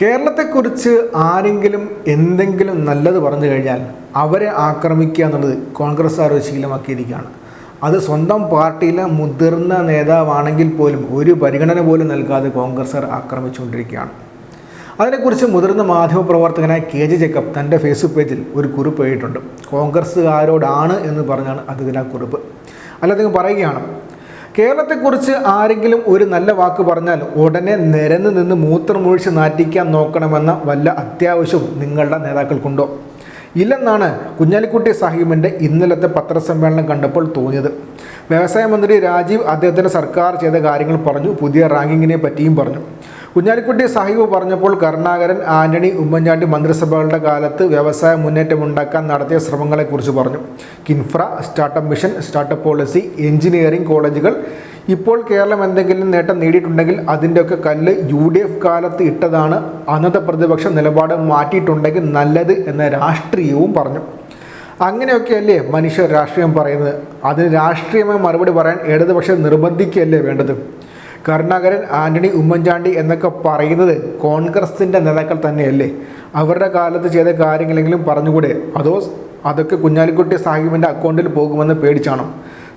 കേരളത്തെക്കുറിച്ച് ആരെങ്കിലും എന്തെങ്കിലും നല്ലത് പറഞ്ഞു കഴിഞ്ഞാൽ അവരെ ആക്രമിക്കുക എന്നുള്ളത് കോൺഗ്രസ്സുകാർ ശീലമാക്കിയിരിക്കുകയാണ്. അത് സ്വന്തം പാർട്ടിയിലെ മുതിർന്ന നേതാവാണെങ്കിൽ പോലും ഒരു പരിഗണന പോലും നൽകാതെ കോൺഗ്രസ്സുകാർ ആക്രമിച്ചുകൊണ്ടിരിക്കുകയാണ്. അതിനെക്കുറിച്ച് മുതിർന്ന മാധ്യമപ്രവർത്തകനായ കെ ജെ ജേക്കബ് തന്റെ ഫേസ്ബുക്ക് പേജിൽ ഒരു കുറിപ്പ് എഴുതിയിട്ടുണ്ട്. കോൺഗ്രസ്സുകാരോടാണ് എന്ന് പറഞ്ഞാണ് അതിൽ ആ കുറിപ്പ്. അല്ല അദ്ദേഹം പറയുകയാണ് കേരളത്തെക്കുറിച്ച് ആരെങ്കിലും ഒരു നല്ല വാക്ക് പറഞ്ഞാൽ ഉടനെ നിരന്ന് നിന്ന് മൂത്രമൊഴിച്ച് നാറ്റിക്കാൻ നോക്കണമെന്ന വല്ല അത്യാവശ്യവും നിങ്ങളുടെ നേതാക്കൾക്കുണ്ടോ? ഇല്ലെന്നാണ് കുഞ്ഞാലിക്കുട്ടി സാഹിബിന്റെ ഇന്നലത്തെ പത്രസമ്മേളനം കണ്ടപ്പോൾ തോന്നിയത്. വ്യവസായ മന്ത്രി രാജീവ് അദ്ദേഹത്തിന്റെ സർക്കാർ ചെയ്ത കാര്യങ്ങൾ പറഞ്ഞു പുതിയ റാങ്കിങ്ങിനെ പറ്റിയും പറഞ്ഞു. കുഞ്ഞാലിക്കുട്ടി സാഹിബ് പറഞ്ഞപ്പോൾ കരുണാകരൻ ആന്റണി ഉമ്മൻചാണ്ടി മന്ത്രിസഭകളുടെ കാലത്ത് വ്യവസായ മുന്നേറ്റമുണ്ടാക്കാൻ നടത്തിയ ശ്രമങ്ങളെക്കുറിച്ച് പറഞ്ഞു. Kinfra startup mission startup policy engineering കോളേജുകൾ. ഇപ്പോൾ കേരളം എന്തെങ്കിലും നേട്ടം നേടിയിട്ടുണ്ടെങ്കിൽ അതിന്റെയൊക്കെ കല്ല് യു ഡി എഫ് കാലത്ത് ഇട്ടതാണ്. അന്നത്തെ പ്രതിപക്ഷ നിലപാട് മാറ്റിയിട്ടുണ്ടെങ്കിൽ നല്ലത് എന്ന രാഷ്ട്രീയവും പറഞ്ഞു. അങ്ങനെയൊക്കെയല്ലേ മനുഷ്യർ രാഷ്ട്രീയം പറയുന്നത്? അതിന് രാഷ്ട്രീയമായി മറുപടി പറയാൻ ഇടതുപക്ഷം നിർബന്ധിക്കുകയല്ലേ വേണ്ടത്? കരുണാകരൻ ആന്റണി ഉമ്മൻചാണ്ടി എന്നൊക്കെ പറയുന്നത് കോൺഗ്രസിന്റെ നേതാക്കൾ തന്നെയല്ലേ? അവരുടെ കാലത്ത് ചെയ്ത കാര്യങ്ങളെങ്കിലും പറഞ്ഞുകൂടെ? അതോ അതൊക്കെ കുഞ്ഞാലിക്കുട്ടി സാഹിബിന്റെ അക്കൗണ്ടിൽ പോകുമെന്ന് പേടിച്ചാണോ?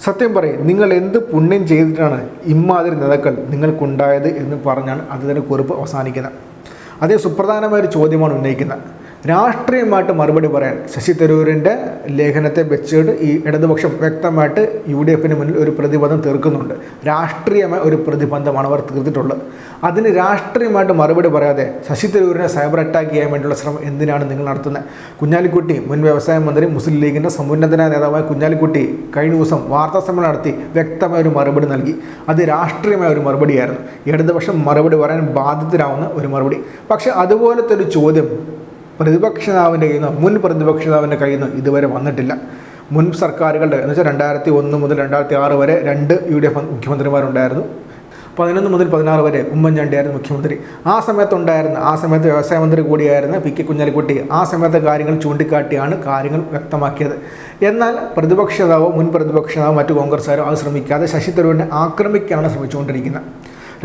സത്യം പറയും നിങ്ങൾ എന്ത് പുണ്യം ചെയ്തിട്ടാണ് ഇമ്മാതിരി നേതാക്കൾ നിങ്ങൾക്കുണ്ടായത് എന്ന് പറഞ്ഞാണ് അദ്ദേഹത്തിന്റെ കുറിപ്പ് അവസാനിക്കുന്നത്. അതേ സുപ്രധാനമായ ഒരു ചോദ്യമാണ് ഉന്നയിക്കുന്നത്. രാഷ്ട്രീയമായിട്ട് മറുപടി പറയാൻ ശശി തരൂരിന്റെ ലേഖനത്തെ വെച്ചിട്ട് ഈ ഇടതുപക്ഷം വ്യക്തമായിട്ട് യു ഡി എഫിന് മുന്നിൽ ഒരു പ്രതിബന്ധം തീർക്കുന്നുണ്ട്. രാഷ്ട്രീയമായ ഒരു പ്രതിബന്ധമാണ് അവർ തീർത്തിട്ടുള്ളത്. അതിന് രാഷ്ട്രീയമായിട്ട് മറുപടി പറയാതെ ശശി തരൂരിനെ സൈബർ അറ്റാക്ക് ചെയ്യാൻ വേണ്ടിയുള്ള ശ്രമം എന്തിനാണ് നിങ്ങൾ നടത്തുന്നത്? കുഞ്ഞാലിക്കുട്ടി മുൻ വ്യവസായ മന്ത്രി മുസ്ലിം ലീഗിന്റെ സമുന്നതനായ നേതാവായ കുഞ്ഞാലിക്കുട്ടി കഴിഞ്ഞ ദിവസം വാർത്താ സമ്മേളനം നടത്തി വ്യക്തമായ ഒരു മറുപടി നൽകി. അത് രാഷ്ട്രീയമായ ഒരു മറുപടിയായിരുന്നു. ഇടതുപക്ഷം മറുപടി പറയാൻ ബാധിതരാവുന്ന ഒരു മറുപടി. പക്ഷേ അതുപോലത്തെ ഒരു ചോദ്യം പ്രതിപക്ഷ നേതാവിന്റെ കയ്യിൽ നിന്ന് മുൻ പ്രതിപക്ഷ നേതാവിന്റെ കയ്യിൽ നിന്ന് ഇതുവരെ വന്നിട്ടില്ല. മുൻ സർക്കാരുകളുടെ എന്ന് വെച്ചാൽ രണ്ടായിരത്തി ഒന്ന് മുതൽ രണ്ടായിരത്തി ആറ് വരെ രണ്ട് യു ഡി എഫ് മുഖ്യമന്ത്രിമാരുണ്ടായിരുന്നു. പതിനൊന്ന് മുതൽ പതിനാറ് വരെ ഉമ്മൻചാണ്ടിയായിരുന്നു മുഖ്യമന്ത്രി. ആ സമയത്തുണ്ടായിരുന്ന ആ സമയത്ത് വ്യവസായ മന്ത്രി കൂടിയായിരുന്ന പി കെ കുഞ്ഞാലിക്കുട്ടി ആ സമയത്തെ കാര്യങ്ങൾ ചൂണ്ടിക്കാട്ടിയാണ് കാര്യങ്ങൾ വ്യക്തമാക്കിയത്. എന്നാൽ പ്രതിപക്ഷ നേതാവോ മുൻ പ്രതിപക്ഷ നേതാവോ മറ്റു കോൺഗ്രസ്സുകാരോ അത് ശ്രമിക്കാതെ ശശി തരൂരിനെ ആക്രമിക്കാനാണ് ശ്രമിച്ചുകൊണ്ടിരിക്കുന്നത്.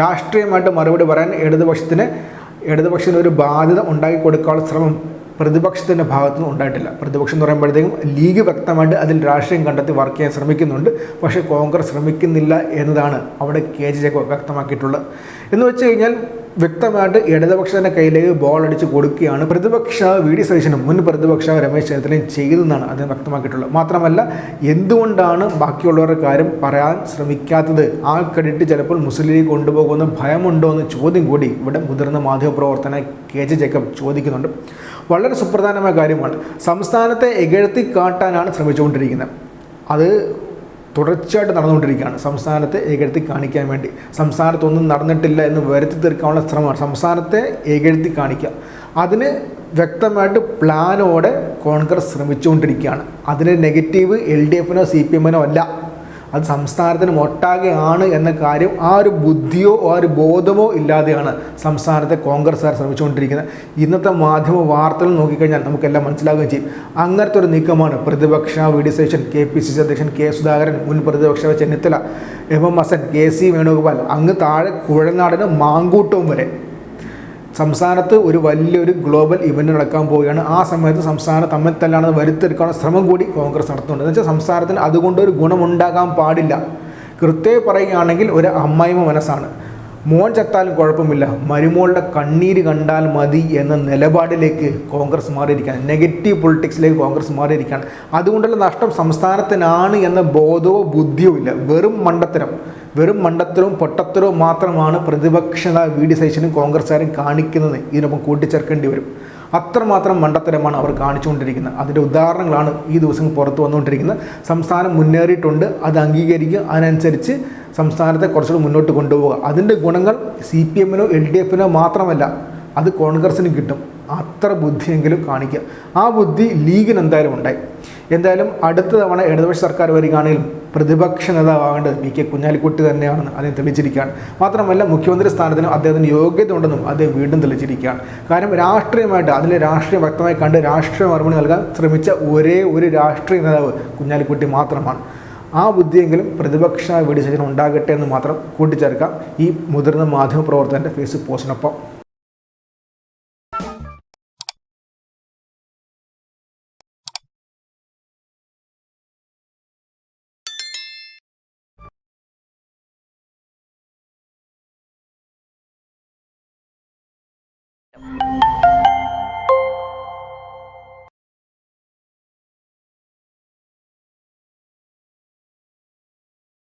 രാഷ്ട്രീയമായിട്ട് മറുപടി പറയാൻ ഇടതുപക്ഷത്തിന് ഇടതുപക്ഷത്തിന് ഒരു ബാധ്യത ഉണ്ടാക്കി കൊടുക്കാനുള്ള ശ്രമം പ്രതിപക്ഷത്തിന്റെ ഭാഗത്തുനിന്ന് ഉണ്ടായിട്ടില്ല. പ്രതിപക്ഷം എന്ന് പറയുമ്പോഴത്തേക്കും ലീഗ് വ്യക്തമായിട്ട് അതിൽ രാഷ്ട്രീയം കണ്ടെത്തി വർക്ക് ചെയ്യാൻ ശ്രമിക്കുന്നുണ്ട്. പക്ഷേ കോൺഗ്രസ് ശ്രമിക്കുന്നില്ല എന്നതാണ് അവിടെ കെ ജി ജേക്കോ വ്യക്തമാക്കിയിട്ടുള്ളത്. എന്ന് വെച്ച് കഴിഞ്ഞാൽ വ്യക്തമായിട്ട് ഇടതുപക്ഷത്തിന്റെ കയ്യിലേക്ക് ബോൾ അടിച്ച് കൊടുക്കുകയാണ്. പ്രതിപക്ഷ വി ഡി സതീശനും മുൻ പ്രതിപക്ഷ രമേശ് ചെന്നിത്തലയും ചെയ്തെന്നാണ് അദ്ദേഹം വ്യക്തമാക്കിയിട്ടുള്ളത്. മാത്രമല്ല എന്തുകൊണ്ടാണ് ബാക്കിയുള്ളവരുടെ കാര്യം പറയാൻ ശ്രമിക്കാത്തത്? ആ ക്രെഡിറ്റ് ചിലപ്പോൾ മുസ്ലിം ലീഗ് കൊണ്ടുപോകുന്ന ഭയമുണ്ടോ എന്ന ചോദ്യം കൂടി ഇവിടെ മുതിർന്ന മാധ്യമപ്രവർത്തന കെ ജെ ജേക്കബ് ചോദിക്കുന്നുണ്ട്. വളരെ സുപ്രധാനമായ കാര്യമാണ്. സംസ്ഥാനത്തെ എകഴ്ത്തി കാട്ടാനാണ് ശ്രമിച്ചുകൊണ്ടിരിക്കുന്നത്. അത് തുടർച്ചയായിട്ട് നടന്നുകൊണ്ടിരിക്കുകയാണ്. സംസ്ഥാനത്തെ ഏകഴുത്തി കാണിക്കാൻ വേണ്ടി. സംസ്ഥാനത്തൊന്നും നടന്നിട്ടില്ല എന്ന് വരുത്തി തീർക്കാനുള്ള ശ്രമമാണ്. സംസ്ഥാനത്തെ ഏകഴുത്തി കാണിക്കുക. അതിന് വ്യക്തമായിട്ട് പ്ലാനോടെ കോൺഗ്രസ് ശ്രമിച്ചുകൊണ്ടിരിക്കുകയാണ്. അതിന് നെഗറ്റീവ് എൽ ഡി എഫിനോ സി പി എമ്മിനോ അല്ല. അത് സംസ്ഥാനത്തിന് ഒട്ടാകെയാണ് എന്ന കാര്യം ആ ഒരു ബുദ്ധിയോ ആ ഒരു ബോധമോ ഇല്ലാതെയാണ് സംസ്ഥാനത്തെ കോൺഗ്രസ്സുകാർ ശ്രമിച്ചുകൊണ്ടിരിക്കുന്നത്. ഇന്നത്തെ മാധ്യമ വാർത്തകൾ നോക്കിക്കഴിഞ്ഞാൽ നമുക്കെല്ലാം മനസ്സിലാകുകയും ചെയ്യും. അങ്ങനത്തെ ഒരു നീക്കമാണ് പ്രതിപക്ഷ V D Satheesan K P C C അധ്യക്ഷൻ കെ സുധാകരൻ മുൻ പ്രതിപക്ഷ Chennithala M M Hassan K C Venugopal. അങ്ങ് താഴെ കുഴൽനാടിന് മാങ്കൂട്ടവും വരെ. സംസ്ഥാനത്ത് ഒരു വലിയൊരു ഗ്ലോബൽ ഇവന്റ് നടക്കാൻ പോവുകയാണ്. ആ സമയത്ത് സംസ്ഥാനം തമ്മിൽ തല്ലാണെന്ന് വരുത്തിയെടുക്കാനുള്ള ശ്രമം കൂടി കോൺഗ്രസ് നടത്തുന്നുണ്ട്. എന്ന് വെച്ചാൽ സംസ്ഥാനത്തിന് അതുകൊണ്ടൊരു ഗുണമുണ്ടാകാൻ പാടില്ല. കൃത്യമായി പറയുകയാണെങ്കിൽ ഒരു അമ്മായിമ മനസ്സാണ്. മോൻ ചത്താലും കുഴപ്പമില്ല. മരുമോളുടെ കണ്ണീര് കണ്ടാൽ മതി എന്ന നിലപാടിലേക്ക് കോൺഗ്രസ് മാറിയിരിക്കുകയാണ്. നെഗറ്റീവ് പൊളിറ്റിക്സിലേക്ക് കോൺഗ്രസ് മാറിയിരിക്കുകയാണ്. അതുകൊണ്ടുള്ള നഷ്ടം സംസ്ഥാനത്തിനാണ് എന്ന ബോധവും ബുദ്ധിയോ ഇല്ല വെറും മണ്ടത്തരം. വെറും മണ്ടത്തരവും പൊട്ടത്തരവും മാത്രമാണ് പ്രതിപക്ഷത വി ഡി സൈസിനും കോൺഗ്രസ്സുകാരും കാണിക്കുന്നത്. ഇതിനൊപ്പം കൂട്ടിച്ചേർക്കേണ്ടി വരും. അത്രമാത്രം മണ്ടത്തരമാണ് അവർ കാണിച്ചുകൊണ്ടിരിക്കുന്നത്. അതിന്റെ ഉദാഹരണങ്ങളാണ് ഈ ദിവസം പുറത്തു വന്നുകൊണ്ടിരിക്കുന്നത്. സംസ്ഥാനം മുന്നേറിയിട്ടുണ്ട്. അത് അംഗീകരിക്കുക. അതിനനുസരിച്ച് സംസ്ഥാനത്തെ കുറച്ചുകൂടി മുന്നോട്ട് കൊണ്ടുപോവുക. അതിന്റെ ഗുണങ്ങൾ സി പി എമ്മിനോ എൽ ഡി എഫിനോ മാത്രമല്ല. അത് കോൺഗ്രസ്സിനും കിട്ടും. അത്ര ബുദ്ധിയെങ്കിലും കാണിക്കുക. ആ ബുദ്ധി ലീഗിന് എന്തായാലും ഉണ്ടായി. എന്തായാലും അടുത്ത തവണ ഇടതുപക്ഷ സർക്കാർ വരികയാണെങ്കിൽ പ്രതിപക്ഷ നേതാവാകേണ്ടത് പി കെ കുഞ്ഞാലിക്കുട്ടി തന്നെയാണെന്ന് അദ്ദേഹം തെളിയിച്ചിരിക്കുകയാണ്. മാത്രമല്ല മുഖ്യമന്ത്രി സ്ഥാനത്തിന് അദ്ദേഹത്തിന് യോഗ്യത ഉണ്ടെന്നും അദ്ദേഹം വീണ്ടും തെളിയിച്ചിരിക്കുകയാണ്. കാരണം രാഷ്ട്രീയമായിട്ട് അതിലെ രാഷ്ട്രീയം വ്യക്തമായി കണ്ട് രാഷ്ട്രീയ മറുപടി നൽകാൻ ശ്രമിച്ച ഒരേ ഒരു രാഷ്ട്രീയ നേതാവ് കുഞ്ഞാലിക്കുട്ടി മാത്രമാണ്. ആ ബുദ്ധിയെങ്കിലും പ്രതിപക്ഷ വെടിസേചനം ഉണ്ടാകട്ടെ എന്ന് മാത്രം കൂട്ടിച്ചേർക്കാം ഈ മുതിർന്ന മാധ്യമപ്രവർത്തകന്റെ ഫേസ്ബുക്ക് പോസ്റ്റിനൊപ്പം.